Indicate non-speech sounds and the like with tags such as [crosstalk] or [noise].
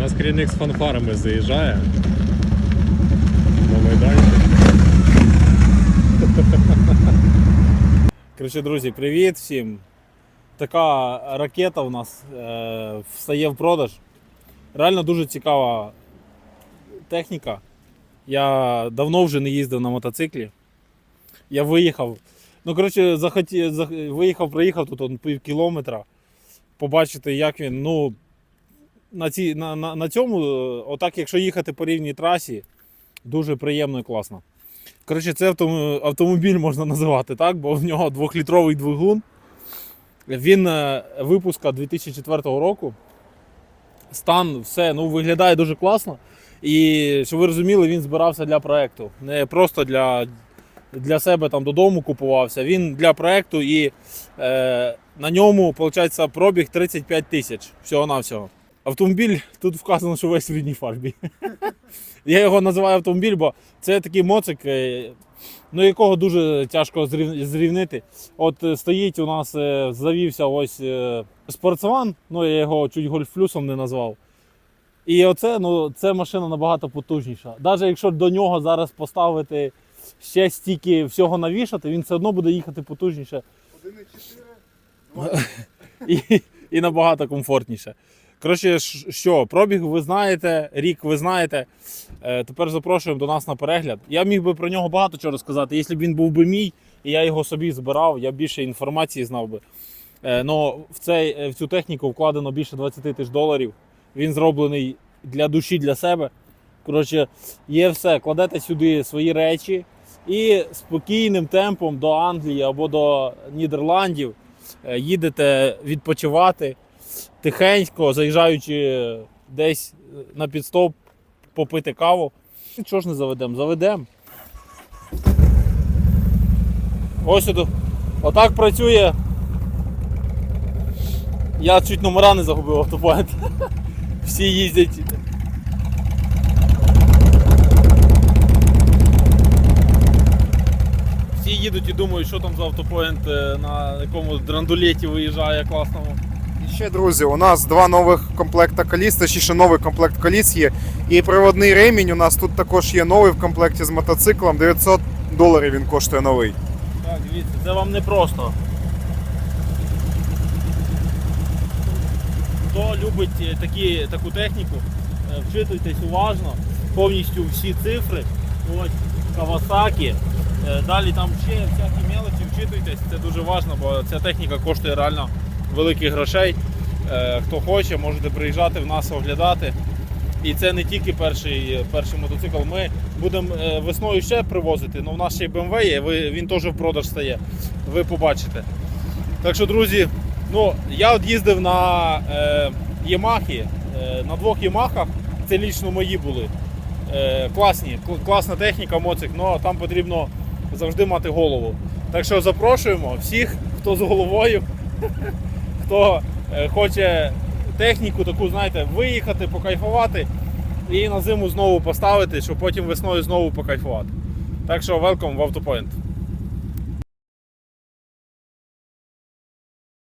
нас керівник з фанфарами заїжджає на майданчик. Коротше, друзі, привіт всім. Така ракета у нас е, встає в продаж. Реально дуже цікава техніка. Я давно вже не їздив на мотоциклі. Я виїхав. Ну, коротше, захоті, зах- виїхав, приїхав тут пів кілометра. Побачити, як він. Ну, на, ці, на, на, на цьому, е, отак, якщо їхати по рівній трасі, дуже приємно і класно. Коротше, це автомобіль можна називати так, бо в нього двохлітровий двигун. Він е, випуска 2004 року. Стан, все ну, виглядає дуже класно. І щоб ви розуміли, він збирався для проекту. Не просто для, для себе там додому купувався. Він для проекту і е, на ньому, виходить, пробіг 35 тисяч всього-навсього. Автомобіль тут вказано, що весь в рідній фарбі. Я його називаю автомобіль, бо це такий моцик, е, ну, якого дуже тяжко зрівнити. От е, стоїть у нас, е, завівся ось спортсман, ну я його чуть гольф-плюсом не назвав. І оце, ну, це машина набагато потужніша. Навіть якщо до нього зараз поставити ще стільки всього навішати, він все одно буде їхати потужніше [laughs] і, і набагато комфортніше. Коротше, що, пробіг ви знаєте, рік ви знаєте. Е, тепер запрошуємо до нас на перегляд. Я міг би про нього багато чого розказати. Якщо б він був би мій, і я його собі збирав, я більше інформації знав би. Е, но в, цей, е, в цю техніку вкладено більше 20 тисяч доларів. Він зроблений для душі, для себе. Коротше, є все. Кладете сюди свої речі і спокійним темпом до Англії або до Нідерландів їдете відпочивати тихенько, заїжджаючи десь на підстоп, попити каву. Чого ж не заведемо? Заведемо. Ось тут. Отак працює. Я чуть номера не загубив автопоінт. [laughs] Всі їздять. Всі їдуть і думають, що там за автопоінт е, на якому драндулеті виїжджає класному. Ще, друзі, у нас два нових комплекта коліс, точніше новий комплект коліс є. І приводний ремінь у нас тут також є новий в комплекті з мотоциклом. 900 доларів він коштує новий. Так, дивіться, це вам не просто. Хто любить е, такі, таку техніку, е, вчитуйтесь уважно, повністю всі цифри. Ось Kawasaki. Е, Далі там ще всякі мелочі, вчитуйтесь, це дуже важливо, бо ця техніка коштує реально великих грошей. Е, Хто хоче, можете приїжджати в нас оглядати. І це не тільки перший, перший мотоцикл. Ми будемо е, весною ще привозити. Ну, у нас ще й BMW є, він теж в продаж стає. Ви побачите. Так що, друзі, ну, я от їздив на е, Ямахі, е, на двох Ямахах. Це лічно мої були. Е, класні, кл- класна техніка, моцик, але там потрібно завжди мати голову. Так що запрошуємо всіх, хто з головою, [laughs] хто е, хоче техніку таку, знаєте, виїхати, покайфувати і на зиму знову поставити, щоб потім весною знову покайфувати. Так що welcome в Автопоінт.